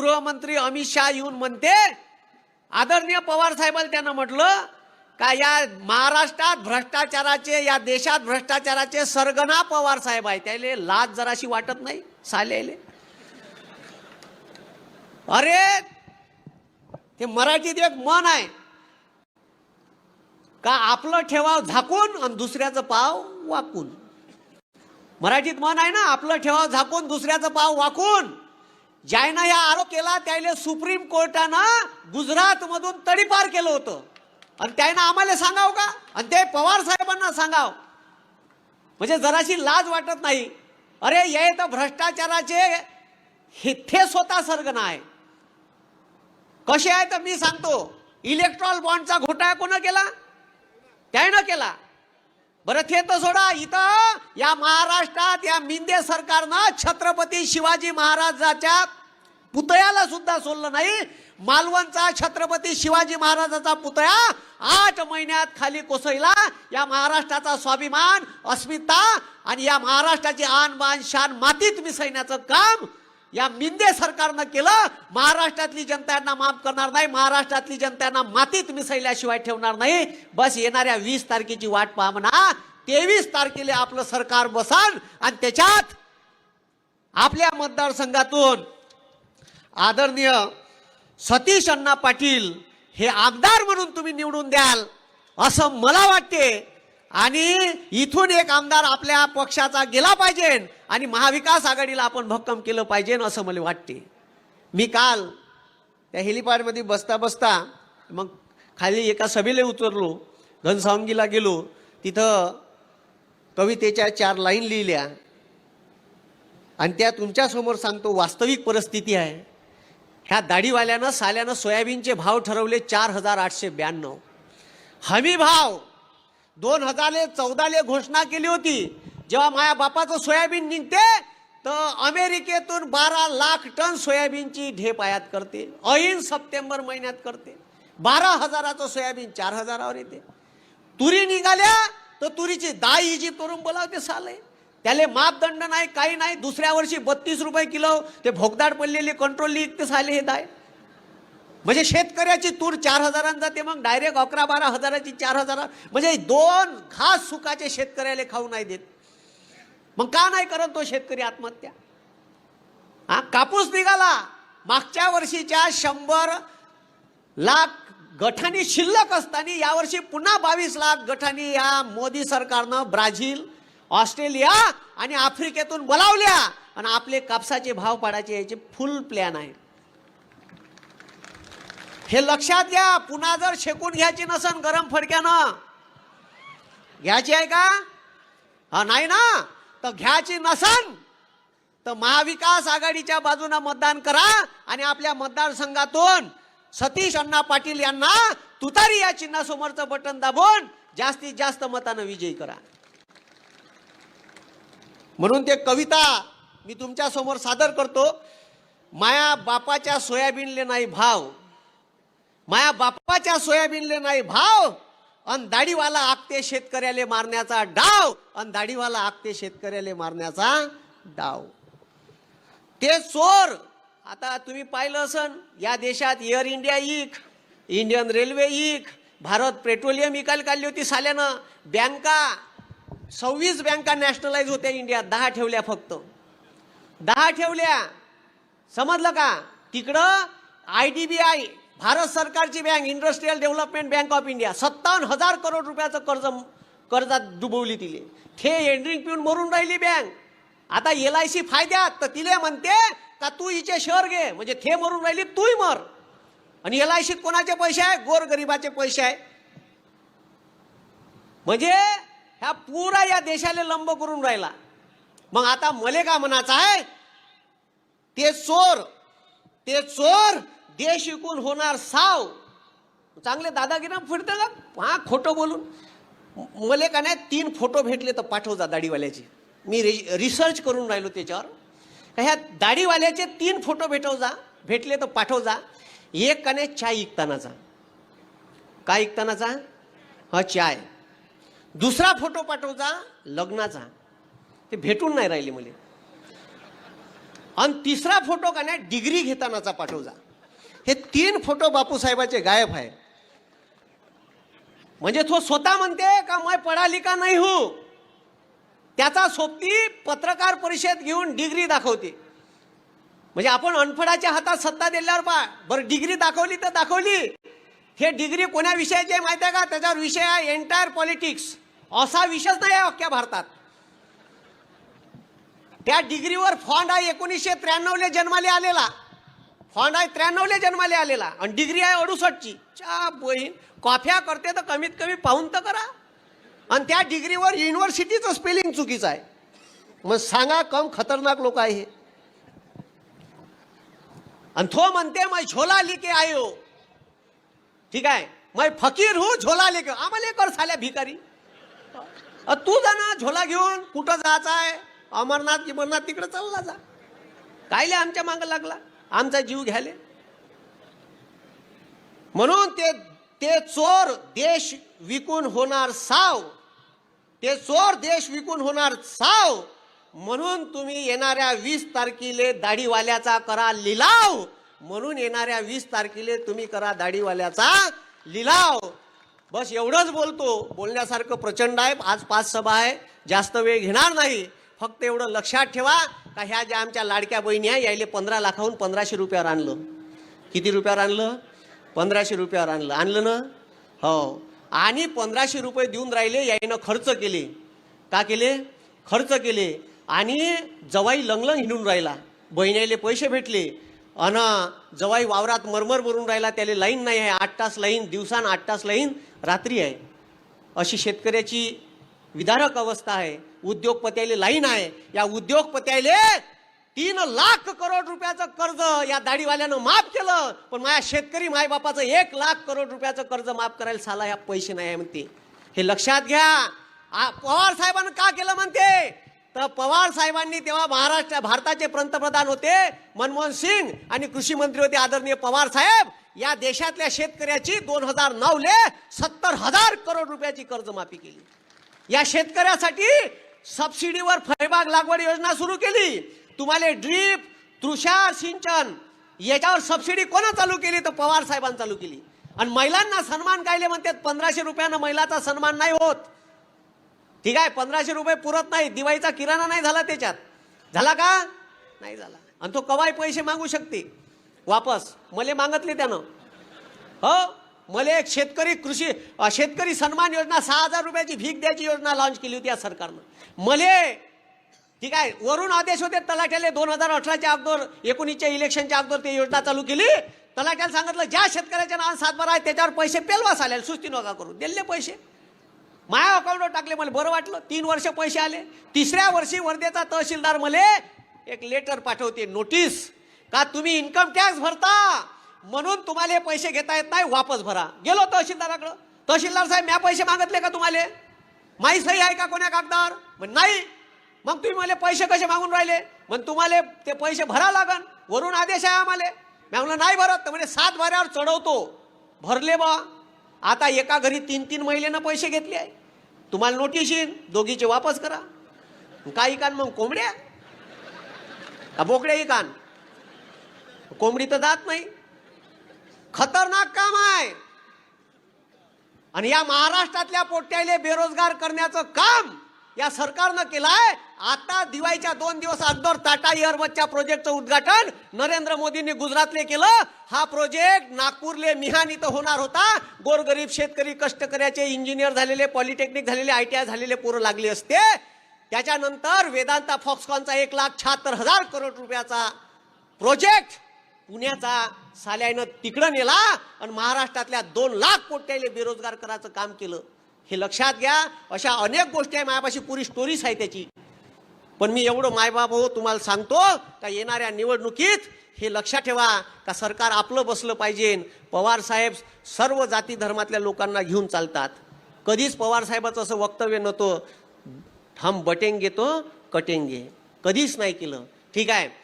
गृहमंत्री अमित शहा येऊन म्हणते आदरणीय पवार साहेबांना त्यांना म्हटलं का या महाराष्ट्रात भ्रष्टाचाराचे या देशात भ्रष्टाचाराचे सरगना पवार साहेब आहे त्याले लाज जराशी वाटत नाही सालेले. अरे ते मराठीत एक मन आहे का आपलं ठेवाव झाकून आणि दुसऱ्याचं पाव वाकून. मराठीत मन आहे ना आपलं ठेवाव झाकून दुसऱ्याचं पाव वाकून. ज्यायनं या आरोप केला त्याला सुप्रीम कोर्टानं गुजरात मधून तडीपार केलं होतं. आणि त्यानं आम्हाला सांगाव का? आणि ते पवार साहेबांना सांगाव. म्हणजे जराशी लाज वाटत नाही. अरे हे तर भ्रष्टाचाराचे हे ते स्वतः सर्गना आहे कसे आहे तर मी सांगतो. इलेक्ट्रॉल बॉन्डचा घोटाळा कोण केला? त्यानं केला. बरं ते तर सोडा इथं. या महाराष्ट्रात या मिंदे सरकारनं छत्रपती शिवाजी महाराजाच्या पुतळ्याला सुद्धा सोडलं नाही. मालवणचा छत्रपती शिवाजी महाराजाचा पुतळा आठ महिन्यात खाली कोसळला. या महाराष्ट्राचा स्वाभिमान अस्मिता आणि या महाराष्ट्राची आन बान शान मातीत मिसळण्याचं काम या मिंदे सरकारनं केलं महाराष्ट्रातली जनता यांना माफ करणार नाही महाराष्ट्रातली जनता यांना मातीत मिसळल्याशिवाय ठेवणार नाही. बस येणाऱ्या वीस तारखेची वाट पहा म्हणा. तेवीस तारखेला आपलं सरकार बसान आणि त्याच्यात आपल्या मतदारसंघातून आदरणीय सतीश अण्णा पाटील हे आमदार म्हणून तुम्ही निवडून द्याल असं मला वाटते. आणि इथून एक आमदार आपल्या पक्षाचा गेला पाहिजे आणि महाविकास आघाडीला आपण भक्कम केलं पाहिजे असं मला वाटते. मी काल त्या हेलिपॅडमध्ये बसता बसता मग खाली एका सभेला उतरलो घनसावंगीला गेलो. तिथं कवितेच्या चार लाईन लिहिल्या. आणि त्या तुमच्यासमोर सांगतो वास्तविक परिस्थिती आहे. ह्या दाढीवाल्यानं साल्यानं सोयाबीनचे भाव ठरवले चार हजार आठशे ब्याण्णव. हमी भाव दोन हजारले चौदाले घोषणा केली होती. जेव्हा माझ्या बापाचं सोयाबीन निघते तर अमेरिकेतून बारा लाख टन सोयाबीनची ढेप आयात करते. ऐन सप्टेंबर महिन्यात करते. बारा हजाराचं सोयाबीन चार हजारावर येते. तुरी निघाल्या तर तुरीची दाई इजिप्तवरून बोलावते साले त्याले मापदंड नाही काही नाही. दुसऱ्या वर्षी बत्तीस रुपये किलो ते भोगदाड पडलेले कंट्रोल ते साले हे दाय म्हणजे शेतकऱ्याची तूर चार हजारांचा जाते मग डायरेक्ट अकरा बारा हजाराची चार हजार. म्हणजे दोन घास सुखाचे शेतकऱ्याला खाऊ नाही देत. मग का नाही करत तो शेतकरी आत्महत्या? हा कापूस निघाला. मागच्या वर्षीच्या शंभर लाख गठानी शिल्लक असताना यावर्षी पुन्हा बावीस लाख गठानी या मोदी सरकारनं ब्राझील ऑस्ट्रेलिया आणि आफ्रिकेतून बोलावल्या. आणि आपले कापसाचे भाव पाडायचे याचे फुल प्लॅन आहे हे लक्षात घ्या पुन्हा जर शेकून घ्यायची नसन गरम फडक्यानं. घ्यायची आहे का? हा नाही ना? तर घ्यायची नसन तर महाविकास आघाडीच्या बाजूने मतदान करा आणि आपल्या मतदारसंघातून सतीश अण्णा पाटील यांना तुतारी या चिन्हासमोरचं बटन दाबून जास्तीत जास्त मतानं विजयी करा. म्हणून ते कविता मी तुमच्यासमोर सादर करतो. माया बापाच्या सोयाबीनले नाही भाव. माया बापाच्या सोयाबीनले नाही भाव अन दाढीवाला आखते शेतकऱ्याले मारण्याचा डाव अन दाढीवाला आखते शेतकऱ्याले मारण्याचा डाव. ते चोर आता तुम्ही पाहिलं असन या देशात एअर इंडिया इक इंडियन रेल्वे इक भारत पेट्रोलियम इकायला काढली होती साल्यानं. बँका सव्वीस बँका नॅशनलाइज होत्या इंडियात दहा ठेवल्या फक्त. दहा ठेवल्या. समजलं का? तिकडं I D B I Bharat सरकारची bank industrial development bank of India सत्तावन्न हजार करोड रुपयाचं कर्ज कर्जात डुबवली तिले. थे एंड्रिंग पिऊन मरून राहिली बँक. आता एल आय सी फायद्यात तर तिले म्हणते का तू हिचे शहर घे. म्हणजे थे मरून राहिली तूही मर. आणि एल आय सीत कोणाचे पैसे आहे? गोर गरिबाचे पैसे आहे. म्हणजे ह्या पुरा या देशाला लंब करून राहिला. मग आता मले का म्हणायचं आहे? ते चोर ते चोर देश शिकून होणार साव. चांगले दादागिरा फिरते का? हा खोटं बोलून. मले का नाही तीन फोटो भेटले तर पाठव जा दाढीवाल्याचे. मी रि रिसर्च करून राहिलो त्याच्यावर. का ह्या दाढीवाल्याचे तीन फोटो भेटव जा. भेटले तर पाठव जा. एक का नाही चाय इकतानाचा काय इकतानाचा हा चाय. दुसरा फोटो पाठव जा लग्नाचा ते भेटून नाही राहिले मला. आणि तिसरा फोटो का नाही डिग्री घेतानाचा पाठवजा हे तीन फोटो बापूसाहेबाचे गायब आहे म्हणजे तो स्वतः म्हणते का मैं पढ़ा का नाही हो? त्याचा सोबती पत्रकार परिषद घेऊन डिग्री दाखवते. म्हणजे आपण अनफडाच्या हातात सत्ता दिल्यावर पा बरं डिग्री दाखवली तर दाखवली. हे डिग्री कोण्या विषयाची आहे माहिती आहे का? त्याच्यावर विषय आहे एंटायर पॉलिटिक्स असा विषयच नाही आहे अख्ख्या भारतात. त्या डिग्रीवर फॉन्ड आहे एकोणीसशे त्र्याण्णवले जन्माले आलेला. हो फॉन्ड आहे त्र्याण्णवले जन्माले आलेला. आणि डिग्री आहे अडुसष्टची. च्या बहीण कॉफ्या करते तर कमीत कमी पाहून तर करा. आणि त्या डिग्रीवर युनिव्हर्सिटीचं स्पेलिंग चुकीचं आहे. मग सांगा कम खतरनाक लोक आहे हे. आणि तो म्हणते मै झोला लिके आयो. ठीक आहे? मै फकीर हो झोला लेके. आम्हाला कर साल्या भिकारी. तू जा ना झोला घेऊन. कुठं जायचं आहे? अमरनाथ अमरनाथ तिकडे चालला जा. कायले आमच्या मागं लागला? आमचा जीव घ्याले. म्हणून ते ते चोर देश विकून होणार साव. ते चोर देश विकून होणार साव. म्हणून तुम्ही येणाऱ्या वीस तारखेले दाढीवाल्याचा करा लिलाव. म्हणून येणाऱ्या वीस तारखेले तुम्ही करा दाढीवाल्याचा लिलाव. बस एवढंच बोलतो. बोलण्यासारखं प्रचंड आहे. आज पाच सभा आहे. जास्त वेळ घेणार नाही. फक्त एवढं लक्षात ठेवा का ह्या ज्या आमच्या लाडक्या बहिणी आहे यायले पंधरा लाखाहून पंधराशे रुपयावर आणलं. किती रुपयावर आणलं? पंधराशे रुपयावर आणलं. आणलं ना? हो. आणि पंधराशे रुपये देऊन राहिले याईनं खर्च केले. का केले? खर्च केले. आणि जवाई लंगलंग हिंडून राहिला. बहिणीले पैसे भेटले. अन जवाई वावरात मरमर मरून राहिला. त्याला लाईन नाही आहे. आठ तास लाईन दिवसान आठ तास लाईन रात्री आहे. अशी शेतकऱ्याची विदारक अवस्था आहे उद्योगपत्याले लाईन आहे. या उद्योगपत्याले तीन लाख करोड रुपयाचं कर्ज या दाढीवाल्यानं माफ केलं. पण माझ्या शेतकरी मायबापाचं एक लाख करोड रुपयाचं कर्ज माफ करायला साला ह्या पैसे नाही आहे म्हणते. हे लक्षात घ्या. आ- पवार साहेबांनी का केलं म्हणते? तर पवार साहेबांनी तेव्हा महाराष्ट्र भारताचे पंतप्रधान होते मनमोहन सिंग आणि कृषी मंत्री होते आदरणीय पवार साहेब. या देशातल्या शेतकऱ्याची दोन हजार नऊले सत्तर हजार करोड रुपयाची कर्जमाफी केली. या शेतकऱ्यासाठी सबसिडीवर फळबाग लागवड योजना सुरू केली. तुम्हाला ड्रीप तुषार सिंचन याच्यावर सबसिडी कोणा चालू केली? तर पवार साहेबांनी चालू केली. आणि महिलांना सन्मान कायले म्हणतात पंधराशे रुपयानं महिलाचा सन्मान नाही होत. ठीक आहे पंधराशे रुपये पुरत नाही दिवाळीचा किराणा नाही झाला त्याच्यात. झाला का? नाही झाला. आणि तो कवाय पैसे मागू शकते. वापस. मले मागतले त्यानं. हो? मला एक शेतकरी कृषी शेतकरी सन्मान योजना सहा हजार रुपयाची भीक द्यायची योजना लॉन्च केली होती या सरकारनं. मले ठीक आहे वरून आदेश होते तलाठ्याला दोन हजार अठराच्या अगोदर एकोणीसच्या इलेक्शनच्या अगोदर ते योजना चालू केली. तलाठ्याला सांगितलं ज्या शेतकऱ्याच्या नाव सातबारा आहे त्याच्यावर पैसे पेलवास आले सुस्ती नका करू दिले पैसे. माया अकाउंटवर टाकले मला बरं वाटलं तीन वर्ष पैसे आले. तिसऱ्या वर्षी वर्धेचा तहसीलदार मले एक लेटर पाठवते नोटीस का तुम्ही इन्कम टॅक्स भरता? म्हणून तुम्हाला हे पैसे घेता येत नाही वापस भरा. गेलो तहसीलदाराकडं. तहसीलदार साहेब म्या पैसे मागितले का तुम्हाला? माही सही आहे का कोण्या कागदावर? म्हण नाही. मग तुम्ही मला पैसे कसे मागून राहिले? मग तुम्हाला ते पैसे भरा लागन. वरून आदेश आहे आम्हाला. मी म्हणलं नाही भरत. तर म्हणजे सात भऱ्यावर चढवतो. भरले बा. आता एका घरी तीन तीन महिलेनं पैसे घेतले आहे. तुम्हाला नोटीस येईन. दोघीचे वापस करा. काय कान मग कोंबड्या? का बोकड्या कान? कोंबडी तर जात नाही. खतरनाक काम आहे. आणि या महाराष्ट्रातल्या पोट्याले बेरोजगार करण्याचं काम या सरकारनं केलंय. आता दिवाळीच्या दोन दिवस अगोदर टाटा एअरबसच्या प्रोजेक्टचं उद्घाटन नरेंद्र मोदींनी गुजरातले केलं. हा प्रोजेक्ट नागपूरले मिहान इथं होणार होता. गोरगरीब शेतकरी कष्टकऱ्याचे इंजिनियर झालेले पॉलिटेक्निक झालेले आय टी आय झालेले पोरं लागले असते. त्याच्यानंतर वेदांता फॉक्सकॉनचा एक लाख शहात्तर हजार करोड रुपयाचा प्रोजेक्ट पुण्याचा साल्यानं तिकडं नेला आणि महाराष्ट्रातल्या दोन लाख कोट्याले बेरोजगार करायचं काम केलं. हे लक्षात घ्या अशा अनेक गोष्टी आहे मायापाशी पुरी स्टोरीज आहे त्याची. पण मी एवढं मायबाप हो तुम्हाला सांगतो का येणाऱ्या निवडणुकीत हे लक्षात ठेवा का सरकार आपलं बसलं पाहिजे. पवार साहेब सर्व जाती धर्मातल्या लोकांना घेऊन चालतात. कधीच पवार साहेबाचं असं वक्तव्य नव्हतं. हम बटेंगे तो कटेंगे. कधीच नाही केलं. ठीक आहे?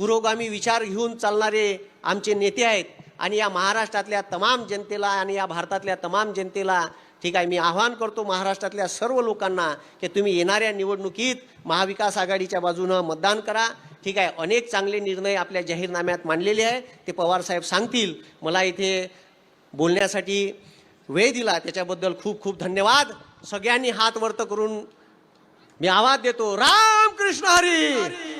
पुरोगामी विचार घेऊन चालणारे आमचे नेते आहेत. आणि या महाराष्ट्रातल्या तमाम जनतेला आणि या भारतातल्या तमाम जनतेला ठीक आहे मी आवाहन करतो महाराष्ट्रातल्या सर्व लोकांना की तुम्ही येणाऱ्या निवडणुकीत महाविकास आघाडीच्या बाजूनं मतदान करा. ठीक आहे अनेक चांगले निर्णय आपल्या जाहीरनाम्यात मांडलेले आहे. ते पवार साहेब सांगतील. मला इथे बोलण्यासाठी वेळ दिला त्याच्याबद्दल खूप खूप धन्यवाद. सगळ्यांनी हात वर्त करून मी आवाज देतो. रामकृष्ण हरी!